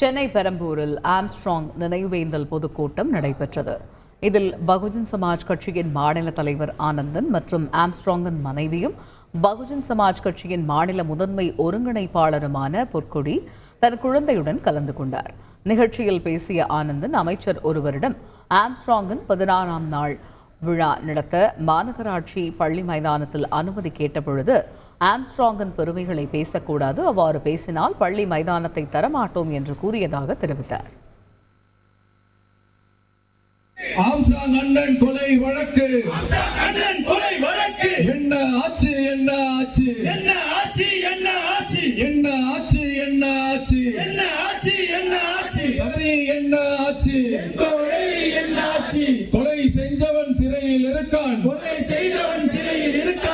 Chennai பெரம்பூரில் Armstrong நினைவேந்தல் பொதுக்கூட்டம் நடைபெற்றது. இதில் பகுஜன் சமாஜ் கட்சியின் மாநில தலைவர் ஆனந்தன் மற்றும் ஆம்ஸ்ட்ராங்கின் மனைவியும் பகுஜன் சமாஜ் கட்சியின் மாநில முதன்மை ஒருங்கிணைப்பாளருமான பொற்கொடி தன் குழந்தையுடன் கலந்து கொண்டார். நிகழ்ச்சியில் பேசிய ஆனந்தன் அமைச்சர் ஒருவரிடம் ஆம்ஸ்ட்ராங்கின் பதினாறாம் நாள் விழா நடத்த மாநகராட்சி பள்ளி மைதானத்தில் அனுமதி கேட்டபொழுது ஆம்ஸ்ட்ராங்கின் பெருமைகளை பேசக்கூடாது. அவ்வாறு பேசினால் பள்ளி மைதானத்தை தரமாட்டோம் என்று கூறியதாக தெரிவித்தார். ஆம்சாங் அண்ணன் கொலை வழக்கு. அண்ணன் கொலை வழக்கு. என்ன ஆச்சு என்ன ஆச்சு? என்ன ஆட்சி என்ன ஆட்சி என்ன ஆச்சு என்ன ஆச்சு? என்ன ஆட்சி என்ன ஆட்சி சரி என்ன ஆச்சு? கொலை என்ன ஆட்சி கொலை செஞ்சவன் சிறையில் இருக்கான். கொலை செய்தவன் சிறையில் இருக்கான்.